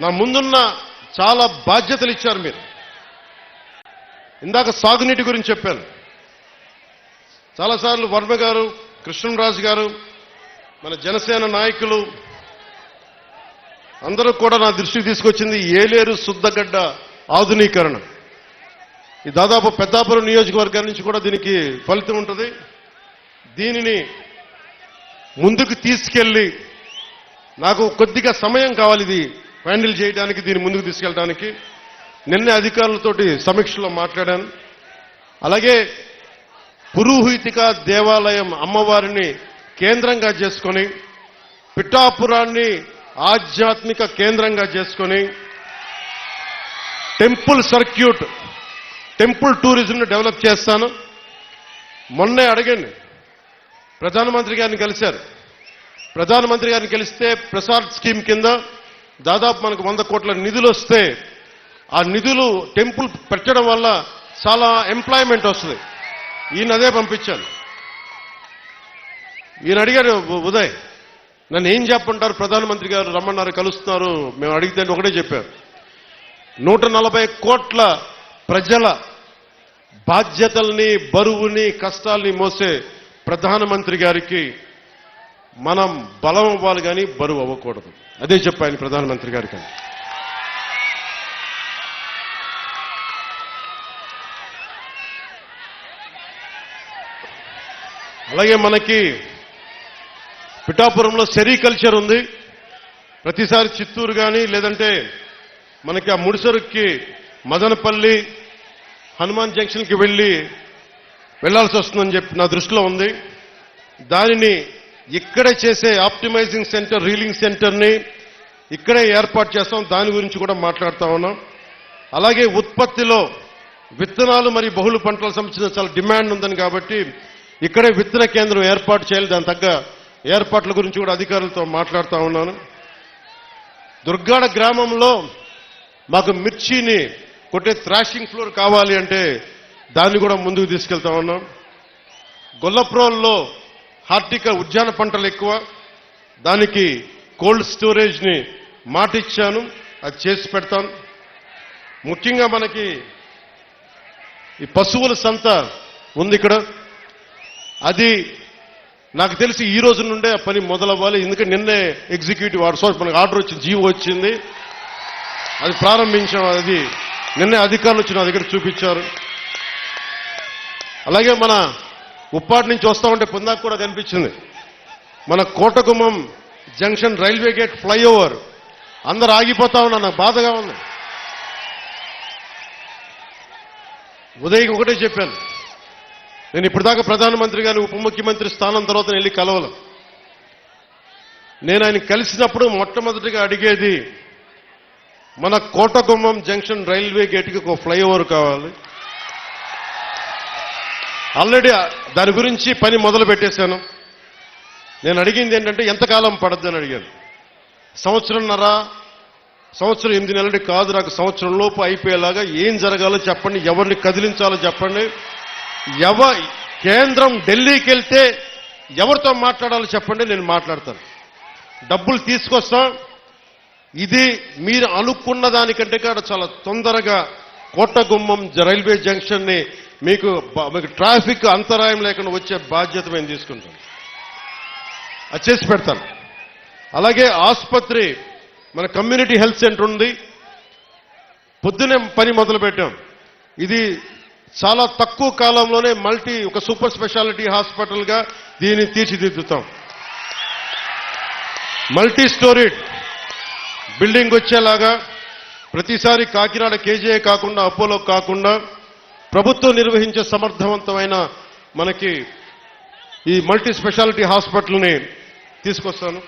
నా ముందున్న చాలా బాధ్యతలు ఇచ్చారు మీరు. ఇందాక సాగునీటి గురించి చెప్పాను. చాలాసార్లు వర్మ గారు కృష్ణరాజు గారు మన జనసేన నాయకులు అందరూ కూడా నా దృష్టికి తీసుకొచ్చింది ఏలేరు శుద్ధగడ్డ ఆధునీకరణ. ఈ దాదాపు పెద్దాపురం నియోజకవర్గం నుంచి కూడా దీనికి ఫలితం ఉంటుంది. దీనిని ముందుకు తీసుకెళ్ళి నాకు కొద్దిగా సమయం కావాలి ఇది హ్యాండిల్ చేయడానికి దీన్ని ముందుకు తీసుకెళ్ళడానికి నిన్న అధికారులతోటి సమీక్షలో మాట్లాడాను. అలాగే పురోహితిక దేవాలయం అమ్మవారిని కేంద్రంగా చేసుకొని పిఠాపురాన్ని ఆధ్యాత్మిక కేంద్రంగా చేసుకొని టెంపుల్ సర్క్యూట్ టెంపుల్ టూరిజంను డెవలప్ చేస్తాను. మొన్నే అడగండి. ప్రధానమంత్రి గారిని కలిశారు. ప్రధానమంత్రి గారిని కలిస్తే ప్రసాద్ స్కీమ్ కింద దాదాపు మనకు వంద కోట్ల నిధులు వస్తే ఆ నిధులు టెంపుల్ పెట్టడం వల్ల చాలా ఎంప్లాయ్మెంట్ వస్తుంది. ఈయన అదే పంపించాను ఈయన అడిగారు ఉదయ్ నన్ను ఏం చెప్పంటారు ప్రధానమంత్రి గారు రమ్మన్నారు కలుస్తున్నారు. మేము అడిగితే ఒకటే చెప్పారు. నూట నలభై కోట్ల ప్రజల బాధ్యతల్ని బరువుని కష్టాల్ని మోసే ప్రధానమంత్రి గారికి మనం బలం అవ్వాలి కానీ బరువు అవ్వకూడదు. అదే చెప్పాను ప్రధానమంత్రి గారికి అలాగే మనకి పిఠాపురంలో సెరికల్చర్ ఉంది. ప్రతిసారి చిత్తూరు కానీ లేదంటే మనకి ఆ ముడిసరుక్కి మదనపల్లి హనుమాన్ జంక్షన్కి వెళ్ళి వెళ్ళాల్సి వస్తుందని చెప్పి నా దృష్టిలో ఉంది. దానిని ఇక్కడే చేసే ఆప్టిమైజింగ్ సెంటర్ రీలింగ్ సెంటర్ని ఇక్కడే ఏర్పాటు చేస్తాం. దాని గురించి కూడా మాట్లాడుతూ ఉన్నాం. అలాగే ఉత్పత్తిలో విత్తనాలు మరియు బహుళ పంటలకు సంబంధించిన చాలా డిమాండ్ ఉందని కాబట్టి ఇక్కడే విత్తన కేంద్రం ఏర్పాటు చేయాలి. దాని తగ్గ ఏర్పాట్ల గురించి కూడా అధికారులతో మాట్లాడుతూ ఉన్నాను. దుర్గాడ గ్రామంలో మాకు మిర్చిని కొట్టే థ్రాషింగ్ ఫ్లోర్ కావాలి అంటే దాన్ని కూడా ముందుకు తీసుకెళ్తా ఉన్నాం. గొల్లప్రోల్లో హార్టిక ఉద్యాన పంటలు ఎక్కువ. దానికి కోల్డ్ స్టోరేజ్ని మాటిచ్చాను. అది చేసి పెడతాను ముఖ్యంగా మనకి ఈ పశువుల సంత ఉంది ఇక్కడ. అది నాకు తెలిసి ఈ రోజు నుండే ఆ పని మొదలవ్వాలి. ఎందుకంటే నిన్నే ఎగ్జిక్యూటివ్ ఆర్డర్ సో మనకు ఆర్డర్ వచ్చింది జీవో వచ్చింది. అది ప్రారంభించాం. అది నిన్నే అధికారులు వచ్చి నా దగ్గర చూపించారు. అలాగే మన ఉప్పాటి నుంచి వస్తా ఉంటే పొందాక కూడా కనిపించింది. మన Kotagummam junction railway gate flyover. అందరు ఆగిపోతా ఉన్నా నాకు బాధగా ఉంది. ఉదయం ఒకటే చెప్పాను. నేను ఇప్పటిదాకా ప్రధానమంత్రి గారిని ఉప ముఖ్యమంత్రి స్థానం తర్వాత వెళ్ళి కలవలం నేను ఆయన కలిసినప్పుడు మొట్టమొదటిగా అడిగేది మన కోటగుమ్మం జంక్షన్ రైల్వే గేట్కి ఒక ఫ్లైఓవర్ కావాలి. ఆల్రెడీ దాని గురించి పని మొదలు పెట్టేశాను. నేను అడిగింది ఏంటంటే ఎంతకాలం పడద్దని అడిగాను. సంవత్సరంన్నర సంవత్సరం ఎనిమిది నెలలు కాదు నాకు సంవత్సరం లోపు అయిపోయేలాగా ఏం జరగాలో చెప్పండి ఎవరిని కదిలించాలో చెప్పండి. ఎవ కేంద్రం ఢిల్లీకి వెళ్తే ఎవరితో మాట్లాడాలో చెప్పండి నేను మాట్లాడతాను. డబ్బులు తీసుకొస్తాం. ఇది మీరు అనుకున్న దానికంటే కూడా చాలా తొందరగా కోటగుమ్మం రైల్వే జంక్షన్ని మీకు మీకు ట్రాఫిక్ అంతరాయం లేకుండా వచ్చే బాధ్యత మేము తీసుకుంటాం. అది చేసి పెడతాను. అలాగే ఆసుపత్రి మన కమ్యూనిటీ హెల్త్ సెంటర్ ఉంది. పొద్దునే పని మొదలు పెట్టాం ఇది చాలా తక్కువ కాలంలోనే మల్టీ ఒక సూపర్ స్పెషాలిటీ హాస్పిటల్గా దీన్ని తీర్చిదిద్దుతాం. మల్టీ స్టోరీడ్ బిల్డింగ్ వచ్చేలాగా ప్రతిసారి కాకినాడ కేజీఏ కాకుండా అపోలో కాకుండా ప్రభుత్వం నిర్వహించే సమర్థవంతమైన మనకి ఈ మల్టీ స్పెషాలిటీ హాస్పిటల్ని తీసుకొస్తాను.